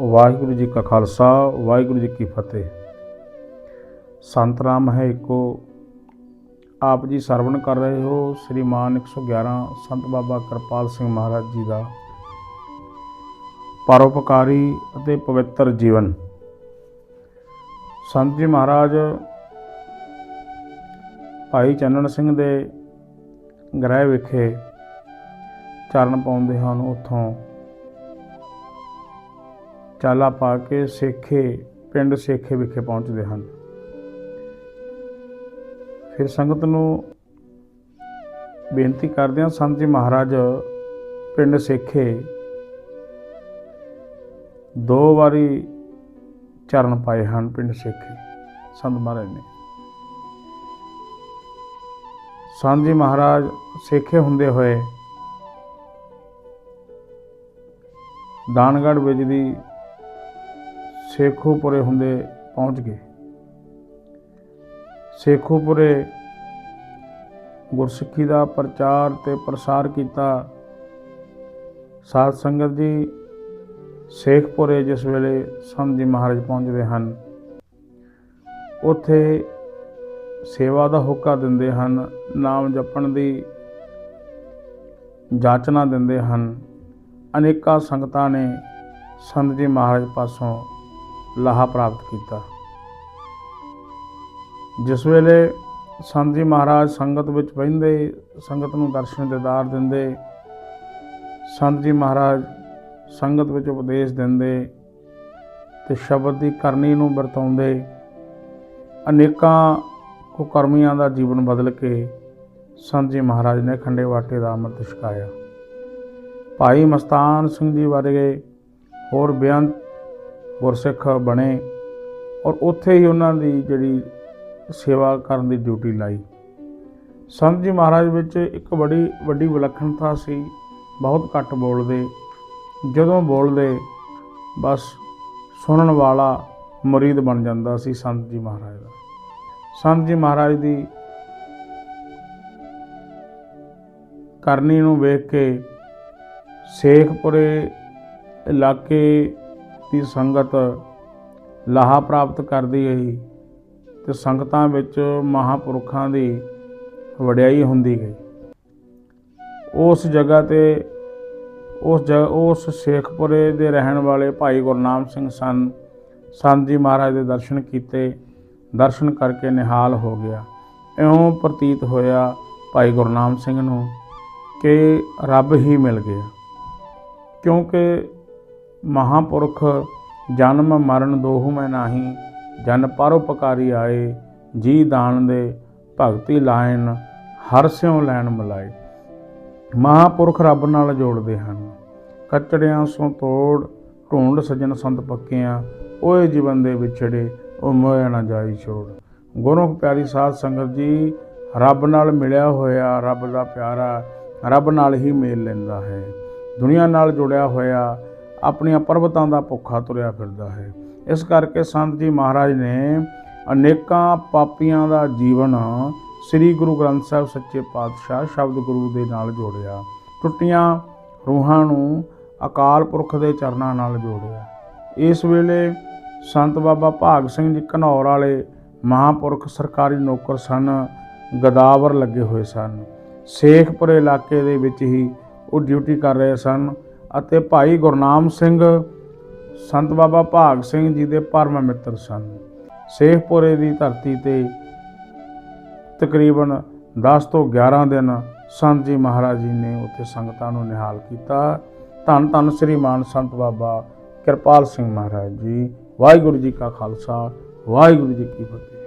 ਵਾਹਿਗੁਰੂ ਜੀ ਕਾ ਖਾਲਸਾ, ਵਾਹਿਗੁਰੂ ਜੀ ਕੀ ਫਤਿਹ। ਸੰਤ ਰਾਮ ਹੈ ਇੱਕੋ। ਆਪ ਜੀ ਸਰਵਣ ਕਰ ਰਹੇ ਹੋ ਸ੍ਰੀਮਾਨ 111 ਸੰਤ ਬਾਬਾ ਕਿਰਪਾਲ ਸਿੰਘ ਮਹਾਰਾਜ ਜੀ ਦਾ। ਪਰਉਪਕਾਰੀ ਅਤੇ ਪਵਿੱਤਰ ਜੀਵਨ। ਸੰਤ ਜੀ ਮਹਾਰਾਜ, ਭਾਈ ਚੰਨਣ ਸਿੰਘ ਦੇ ਗ੍ਰਹਿ ਵਿਖੇ ਚਰਨ ਪਾਉਂਦੇ ਹਨ, ਉੱਥੋਂ ਚਾਲਾ ਪਾ ਕੇ ਸੇਖੇ, ਪਿੰਡ ਸੇਖੇ ਵਿਖੇ ਪਹੁੰਚਦੇ ਹਨ। ਫਿਰ ਸੰਗਤ ਨੂੰ ਬੇਨਤੀ ਕਰਦੇ ਹਾਂ, ਸੰਤ ਜੀ ਮਹਾਰਾਜ, ਪਿੰਡ ਸੇਖੇ ਦੋ ਵਾਰੀ ਚਰਨ ਪਾਏ ਹਨ, ਪਿੰਡ ਸੇਖੇ, ਸੰਤ ਮਹਾਰਾਜ ਨੇ। ਸੰਤ ਜੀ ਮਹਾਰਾਜ ਸੇਖੇ ਹੁੰਦੇ ਹੋਏ ਦਾਨਗੜ੍ਹ ਵਿੱਚ ਦੀ ਸੇਖੋਪੁਰੇ ਹੁੰਦੇ ਪਹੁੰਚ ਗਏ। ਸੇਖੋਪੁਰੇ ਗੁਰਸਿੱਖੀ ਦਾ ਪ੍ਰਚਾਰ ਤੇ ਪ੍ਰਸਾਰ ਕੀਤਾ ਸਾਧ ਸੰਗਤ ਜੀ, ਸੇਖਪੁਰੇ ਜਿਸ ਵੇਲੇ ਸੰਤ ਜੀ ਮਹਾਰਾਜ ਪਹੁੰਚਦੇ ਹਨ, ਉੱਥੇ ਸੇਵਾ ਦਾ ਹੁਕਾ ਦਿੰਦੇ ਹਨ, ਨਾਮ ਜਪਣ ਦੀ ਜਾਚਨਾ ਦਿੰਦੇ ਹਨ। ਅਨੇਕਾਂ ਸੰਗਤਾਂ ਨੇ ਸੰਤ ਜੀ ਮਹਾਰਾਜ ਪਾਸੋਂ ਲਾਹਾ ਪ੍ਰਾਪਤ ਕੀਤਾ। ਜਿਸ ਵੇਲੇ ਸੰਤ ਜੀ ਮਹਾਰਾਜ ਸੰਗਤ ਵਿੱਚ ਬਹਿੰਦੇ, ਸੰਗਤ ਨੂੰ ਦਰਸ਼ਨ ਦਿਦਾਰ ਦਿੰਦੇ, ਸੰਤ ਜੀ ਮਹਾਰਾਜ ਸੰਗਤ ਵਿੱਚ ਉਪਦੇਸ਼ ਦਿੰਦੇ ਤੇ ਸ਼ਬਦ ਦੀ ਕਰਨੀ ਨੂੰ ਵਰਤਾਉਂਦੇ, ਅਨੇਕਾਂ ਕੁਕਰਮੀਆਂ ਦਾ ਜੀਵਨ ਬਦਲ ਕੇ ਸੰਤ ਜੀ ਮਹਾਰਾਜ ਨੇ ਖੰਡੇ ਵਾਟੇ ਦਾ ਅੰਮ੍ਰਿਤ ਛਕਾਇਆ। ਭਾਈ ਮਸਤਾਨ ਸਿੰਘ ਜੀ ਵਰਗੇ ਹੋਰ ਬੇਅੰਤ ਗੁਰਸਿੱਖ ਬਣੇ ਔਰ ਉੱਥੇ ਹੀ ਉਹਨਾਂ ਦੀ ਜਿਹੜੀ ਸੇਵਾ ਕਰਨ ਦੀ ਡਿਊਟੀ ਲਾਈ। ਸੰਤ ਜੀ ਮਹਾਰਾਜ ਵਿੱਚ ਇੱਕ ਬੜੀ, ਵੱਡੀ ਵਿਲੱਖਣਤਾ ਸੀ, ਬਹੁਤ ਘੱਟ ਬੋਲਦੇ। ਜਦੋਂ ਬੋਲਦੇ, ਬਸ ਸੁਣਨ ਵਾਲਾ ਮੁਰੀਦ ਬਣ ਜਾਂਦਾ ਸੀ ਸੰਤ ਜੀ ਮਹਾਰਾਜ ਦਾ। ਸੰਤ ਜੀ ਮਹਾਰਾਜ ਦੀ ਕਰਨੀ ਨੂੰ ਵੇਖ ਕੇ ਸੇਖਪੁਰੇ ਇਲਾਕੇ ਦੀ ਸੰਗਤ ਲਾਹਾ ਪ੍ਰਾਪਤ ਕਰਦੀ ਗਈ ਤੇ ਸੰਗਤਾਂ ਵਿੱਚ ਮਹਾਪੁਰਖਾਂ ਦੀ ਵਡਿਆਈ ਹੁੰਦੀ ਗਈ। ਉਸ ਜਗ੍ਹਾ ਤੇ ਉਸ ਜਗ੍ਹਾ, ਉਸ ਸੇਖਪੁਰੇ ਦੇ ਰਹਿਣ ਵਾਲੇ ਭਾਈ ਗੁਰਨਾਮ ਸਿੰਘ ਸਨ ਸੰਤ ਜੀ ਮਹਾਰਾਜ ਦੇ ਦਰਸ਼ਨ ਕੀਤੇ, ਦਰਸ਼ਨ ਕਰਕੇ ਨਿਹਾਲ ਹੋ ਗਿਆ। ਇਉਂ ਪ੍ਰਤੀਤ ਹੋਇਆ ਭਾਈ ਗੁਰਨਾਮ ਸਿੰਘ ਨੂੰ ਕਿ ਰੱਬ ਹੀ ਮਿਲ ਗਿਆ। ਕਿਉਂਕਿ ਮਹਾਪੁਰਖ, ਜਨਮ ਮਰਨ ਦੋਹੂ ਮੈਂ ਨਾਹੀ, ਜਨ ਪਰਉਪਕਾਰੀ ਆਏ, ਜੀ ਦਾਨ ਦੇ ਭਗਤੀ ਲਾਇਨ, ਹਰ ਸਿਉ ਲੈਣ ਮਲਾਏ। ਮਹਾਪੁਰਖ ਰੱਬ ਨਾਲ ਜੋੜਦੇ ਹਨ। ਕਚੜਿਆਂ ਸੋ ਤੋੜ, ਢੂੰਡ ਸਜਣ ਸੰਤ ਪੱਕਿਆਂ, ਓਏ ਜੀਵਨ ਦੇ ਵਿਛੜੇ ਉਹ ਮੋਇਆ ਨਾ ਜਾਈ ਛੋੜ। ਗੁਰੂ ਪਿਆਰੀ ਸਾਧ ਸੰਗਤ ਜੀ, ਰੱਬ ਨਾਲ ਮਿਲਿਆ ਹੋਇਆ ਰੱਬ ਦਾ ਪਿਆਰਾ, ਰੱਬ ਨਾਲ ਹੀ ਮੇਲ ਲੈਂਦਾ ਹੈ। ਦੁਨੀਆ ਨਾਲ ਜੁੜਿਆ ਹੋਇਆ ਆਪਣੀਆਂ ਪਰਬਤਾਂ ਦਾ ਭੁੱਖਾ ਤੁਰਿਆ ਫਿਰਦਾ ਹੈ। ਇਸ ਕਰਕੇ ਸੰਤ ਜੀ ਮਹਾਰਾਜ ਨੇ ਅਨੇਕਾਂ ਪਾਪੀਆਂ ਦਾ ਜੀਵਨ ਸ੍ਰੀ ਗੁਰੂ ਗ੍ਰੰਥ ਸਾਹਿਬ ਸੱਚੇ ਪਾਤਸ਼ਾਹ ਸ਼ਬਦ ਗੁਰੂ ਦੇ ਨਾਲ ਜੋੜਿਆ। ਟੁੱਟੀਆਂ ਰੂਹਾਂ ਨੂੰ ਅਕਾਲ ਪੁਰਖ ਦੇ ਚਰਨਾਂ ਨਾਲ ਜੋੜਿਆ। ਇਸ ਵੇਲੇ ਸੰਤ ਬਾਬਾ ਭਾਗ ਸਿੰਘ ਜੀ ਘਨੌਰ ਵਾਲੇ ਮਹਾਪੁਰਖ ਸਰਕਾਰੀ ਨੌਕਰ ਸਨ, ਗਦਾਵਰ ਲੱਗੇ ਹੋਏ ਸਨ। ਸੇਖਪੁਰ ਇਲਾਕੇ ਦੇ ਵਿੱਚ ਹੀ ਉਹ ਡਿਊਟੀ ਕਰ ਰਹੇ ਸਨ। ਅਤੇ ਭਾਈ ਗੁਰਨਾਮ ਸਿੰਘ, ਸੰਤ ਬਾਬਾ ਭਾਗ ਸਿੰਘ ਜੀ ਦੇ ਪਰਮ ਮਿੱਤਰ ਸਨ। ਸੇਖਪੁਰੇ ਦੀ ਧਰਤੀ ਤੇ ਤਕਰੀਬਨ 10 ਤੋਂ 11 ਦਿਨ ਸੰਤ ਜੀ ਮਹਾਰਾਜ ਜੀ ਨੇ ਉੱਥੇ ਸੰਗਤਾਂ ਨੂੰ ਨਿਹਾਲ ਕੀਤਾ। ਧੰਨ ਧੰਨ ਸ੍ਰੀ ਮਾਨ ਸੰਤ ਬਾਬਾ ਕਿਰਪਾਲ ਸਿੰਘ ਮਹਾਰਾਜ ਜੀ, ਵਾਹਿਗੁਰੂ ਜੀ ਕਾ ਖਾਲਸਾ, ਵਾਹਿਗੁਰੂ ਜੀ ਕੀ ਫਤਿਹ।